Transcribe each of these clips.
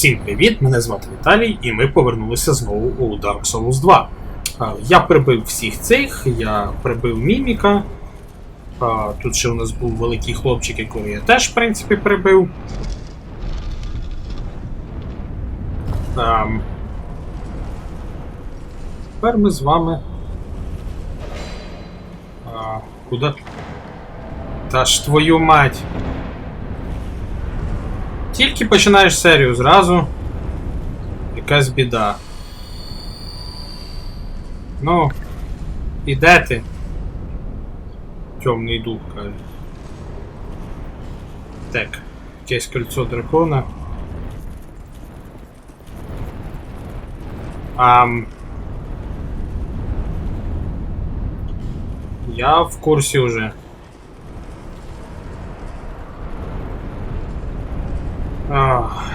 Всім привіт! Мене звати Віталій, і ми повернулися знову у Dark Souls 2. Я прибив всіх цих, я прибив міміка. Тут ще у нас був великий хлопчик, якого я теж, в принципі, прибив. Тепер ми з вами. Куди? Та ж твою мать! Тільки починаєш серію зразу. Якась біда. Ну. І де ти? Темний дух, каже. Так. Якесь кольцо дракона. Ам. Я в курсі уже. Ах.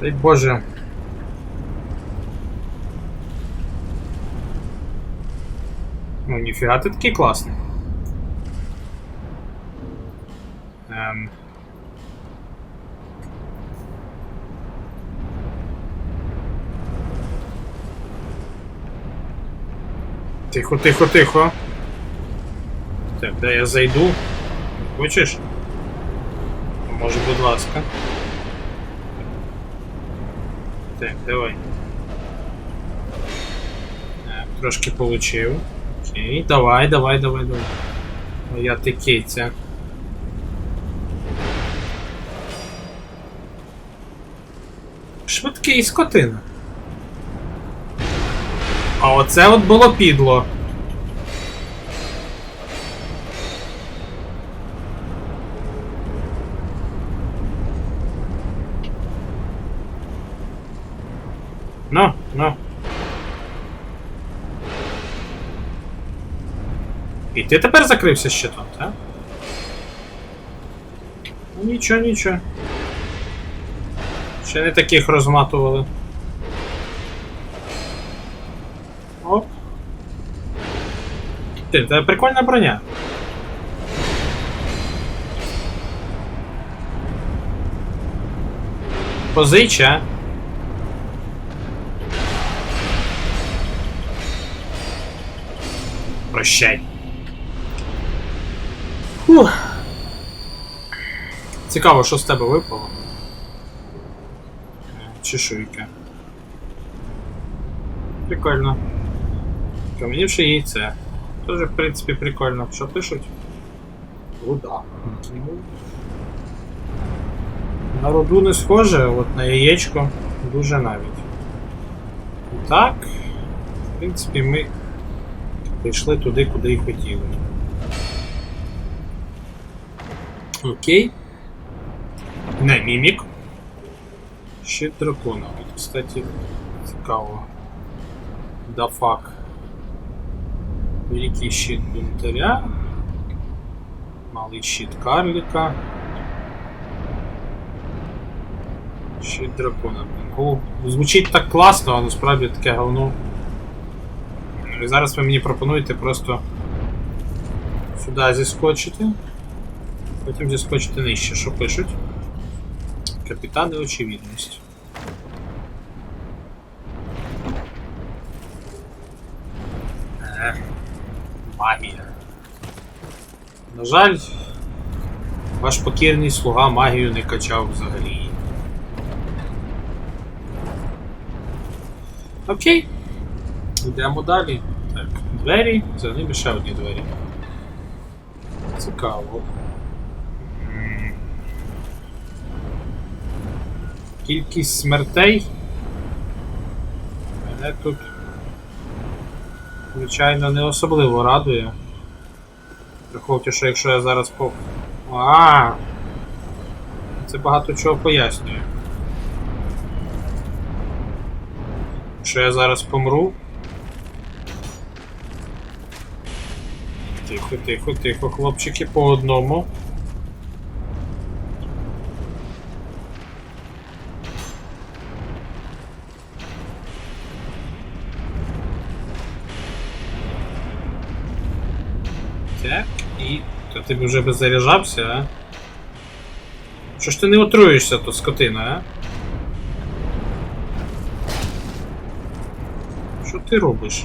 Дай Боже. Ну, ніфіга ти такий класний. Ем. Тихо, тихо, тихо. Так, де я зайду? Хочеш? Може, будь ласка. Так, давай. Так, трошки получив. Окей, давай, давай, давай, давай. Моя ти киця. Швидкий скотина. А оце от було підло. Ти тепер закрився щитом, так? Ну нічого, нічого. Ще не таких розматували. Оп. Ти, це прикольна броня. Позича. Прощай. Цікаво, що з тебе випало. Чешуйка. Прикольно. Каменівше яйце. Тоже, в принципі, прикольно. Що пишуть? Руда. На руду не схоже, от на яєчко дуже навіть. Так. В принципі, ми прийшли туди, куди і хотіли. Окей. Не, мімік. Щит дракона. От, кстати, цікаво. Да фак. Великий щит бунтаря. Малий щит карлика. Щит дракона. О, звучить так класно, а насправді таке говно. І зараз ви мені пропонуєте просто сюди зіскочити. Потім зіскочити нижче, що пишуть. Капітани очевидність. Ех, магія. На жаль, ваш покірний слуга магію не качав взагалі. Окей. Йдемо далі. Так, двері, за ними ще одні двері. Цікаво. Кількість смертей. Мене тут, звичайно, не особливо радує. Враховуючи, що якщо я зараз по. А! Це багато чого пояснює. Якщо я зараз помру. Тихо, тихо, тихо, хлопчики, по одному. Ти б вже би заряджався, а? Що ж ти не отруєшся, то скотина, а? Що ти робиш?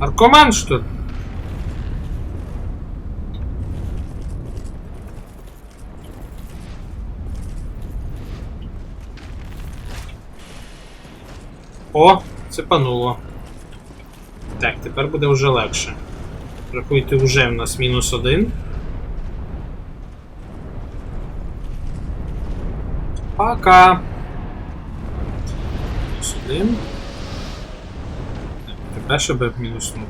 Наркоман, що ли? О, це пануло. Так, тепер буде вже легше. Рахуйте, вже в нас мінус один. Пока. Мінус один. Тепер щоб мінуснути.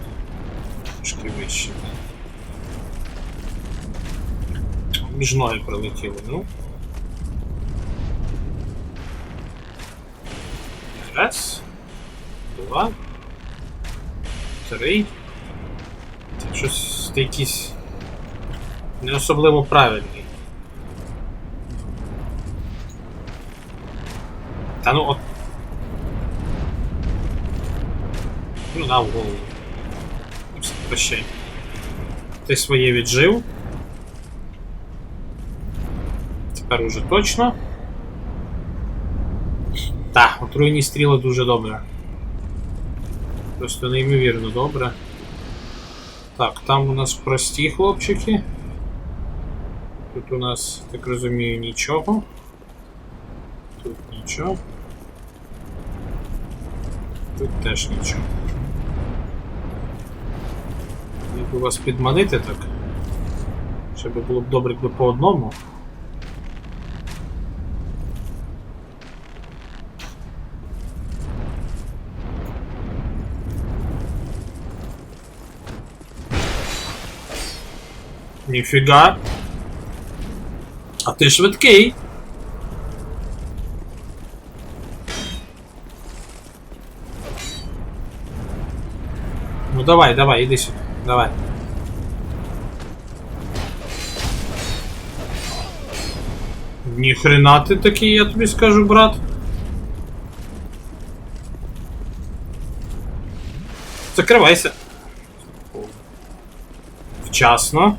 Трошки вище. Між ноги пролетіло, ну. Раз. Два. Три. Щось ти якийсь не особливо правильний. Та ну от. Ну на голову. Прощай. Ти своє віджив. Тепер уже точно. Так, отруйні стріли дуже добре. Просто неймовірно добре. Так, там у нас прості хлопчики. Тут у нас, так розумію, нічого. Тут нічого. Тут теж нічого. Як би вас підманити так? Щоб було б добре, якби по одному. Ніфіга. А ти швидкий. Ну давай, давай, іди сюди. Давай. Ніхрена ти такий, я тобі скажу, брат. Закривайся. Вчасно.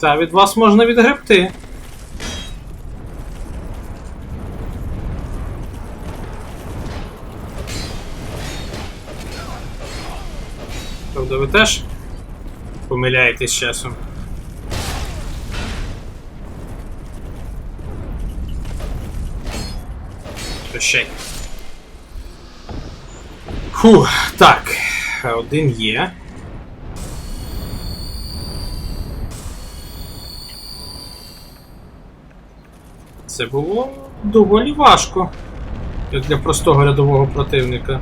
Та від вас можна відгребти. Правда, ви теж помиляєтесь часом. Прощай. Фу, так. Один є. Це було доволі важко. Як для простого рядового противника.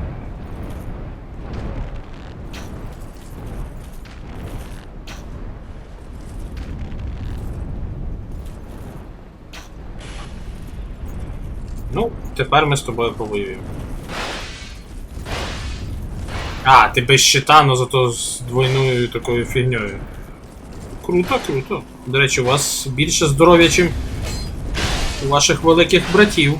Ну, тепер ми з тобою повоюємо. А, ти без щита, но зато з двойною такою фігньою. Круто, круто. До речі, у вас більше здоров'я, чим у ваших великих братів.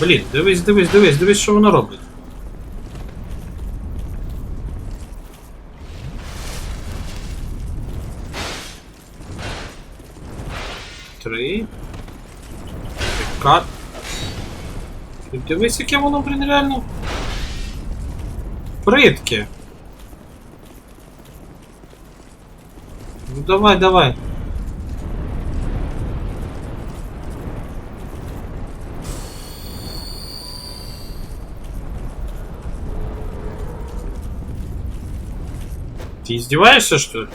Блін, дивись, дивись, дивись, дивись, що воно робить. Три. Кат. Дивись, яке воно, блін, реально. Притке. Давай, давай. Ты издеваешься, что ли?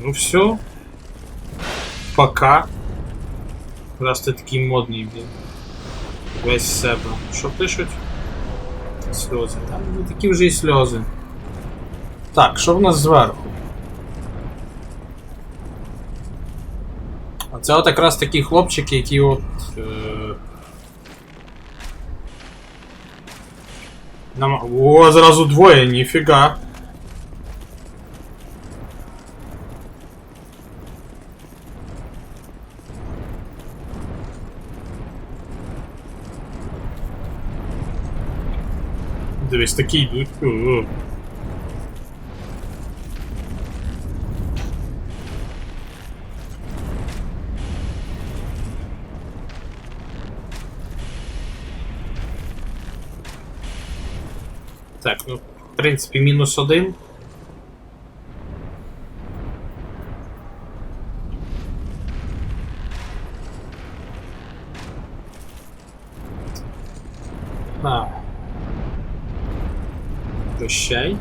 Ну все. Пока. Раз ти такий модний, блін. Весь себе. Що пишуть? Сльози. Там не такі вже і сльози. Так, що в нас зверху? А це от якраз такі хлопчики, які от. Е... Нам... О, зразу двоє, ніфіга. Дивись, такі йдуть. О. Так, ну, в принципі, мінус один. Прощай.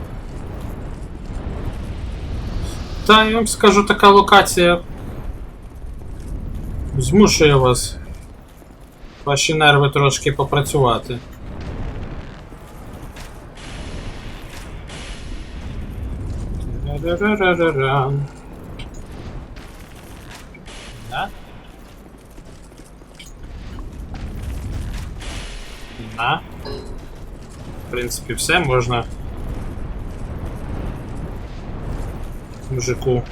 Та я вам скажу, така локація. Змушує вас. Ваші нерви трошки попрацювати. Ра-ра-ра-ра-ра. Да? На. В принципі, все можна. Мужику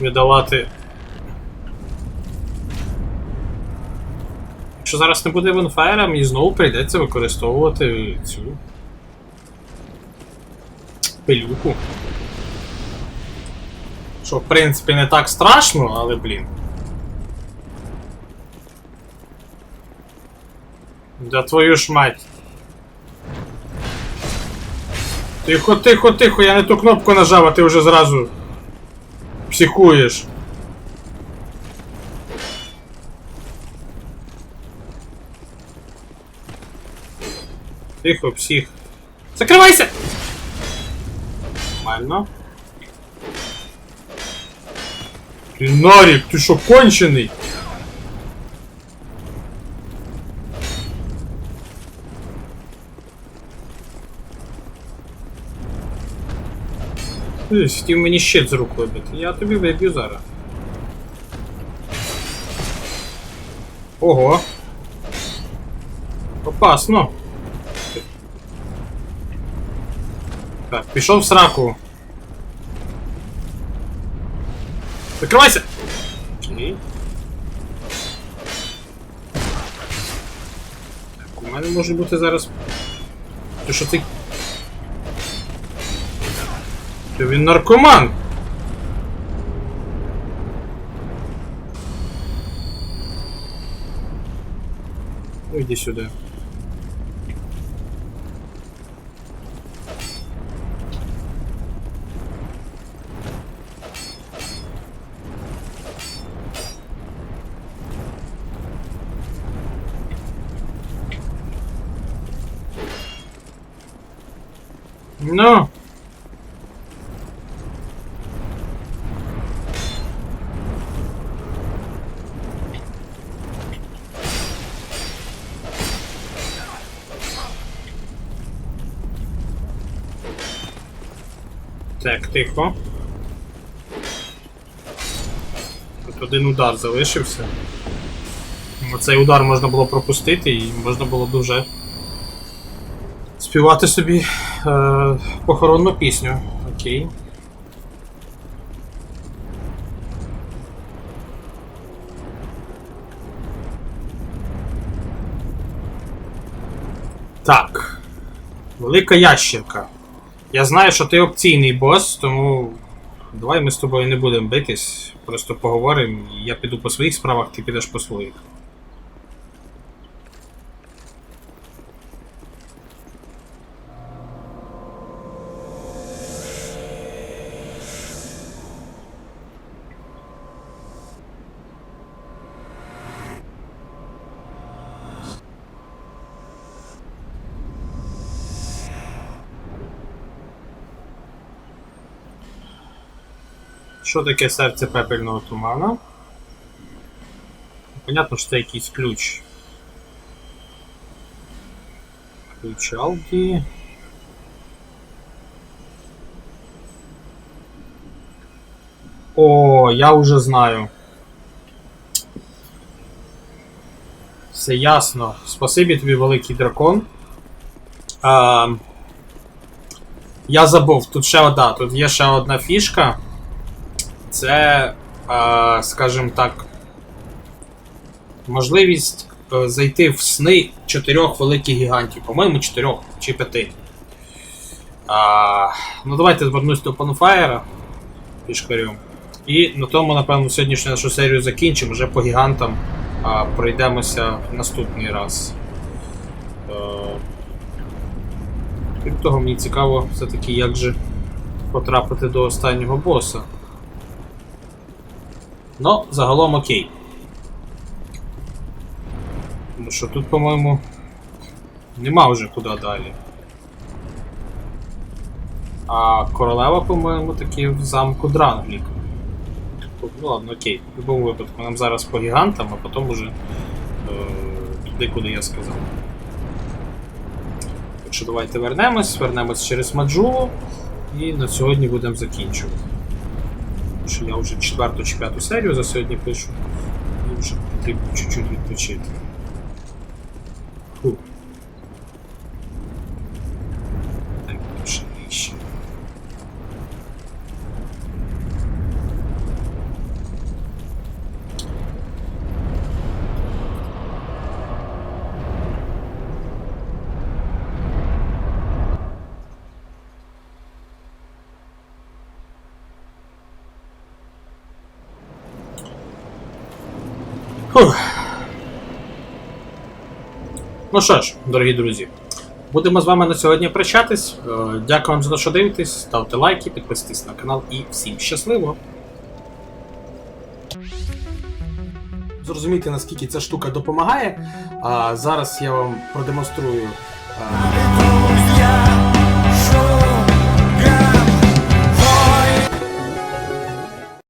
віддавати. Якщо зараз не буде винфайра, мені знову прийдеться використовувати цю пилюку. Що, в принципі, не так страшно, але, блін. Да твою ж мать. Тихо, тихо, тихо, я не ту кнопку нажав, а ти вже зразу психуєш. Тихо, псих. Закривайся! Нормально. Ты Нарик, ты шо, конченый? Хотів мені щит з рук вибити. Я тобі виб'ю зараз. Ого. Опасно. Так, пішов в сраку. Закривайся! Окей. Так, у мене може бути зараз. Ти що ти. Ти він наркоман! Ну, Іди сюди. Ну. Тихо. Тут один удар залишився. Оцей удар можна було пропустити і можна було дуже співати собі е, похоронну пісню. Окей. Так. Велика ящерка. Я знаю, що ти опційний бос, тому давай ми з тобою не будемо битись, просто поговоримо. Я піду по своїх справах, ти підеш по своїх. Що таке серце пепельного тумана? Понятно, що це якийсь ключ. Ключалки. О, я уже знаю. Все ясно. Спасибі тобі, великий дракон. А, я забув, тут ще одна, тут є ще одна фішка. Це, скажімо так, можливість е, зайти в сни чотирьох великих гігантів. По-моєму, чотирьох чи п'яти. Ну, давайте звернусь до Панфаєра пішкарем. І на тому, напевно, сьогоднішню нашу серію закінчимо. Вже по гігантам а, пройдемося в наступний раз. Е, Крім того, мені цікаво все-таки, як же потрапити до останнього боса. Ну, загалом окей. Тому що тут, по-моєму, нема вже куди далі. А королева, по-моєму, таки в замку Дранглік. Ну ладно, окей. В будь-якому випадку нам зараз по гігантам, а потім уже е, туди, куди я сказав. Так що давайте вернемось, вернемось через Маджулу і на сьогодні будемо закінчувати. Тому що я вже четверту чи п'яту серію за сьогодні пишу. І вже потрібно чуть-чуть відпочити. Фу. Так, ще нижче. Ну що ж, дорогі друзі, будемо з вами на сьогодні прощатись. Е, Дякую вам за те, що дивитесь. Ставте лайки, підписуйтесь на канал і всім щасливо! Зрозуміти, наскільки ця штука допомагає. А зараз я вам продемонструю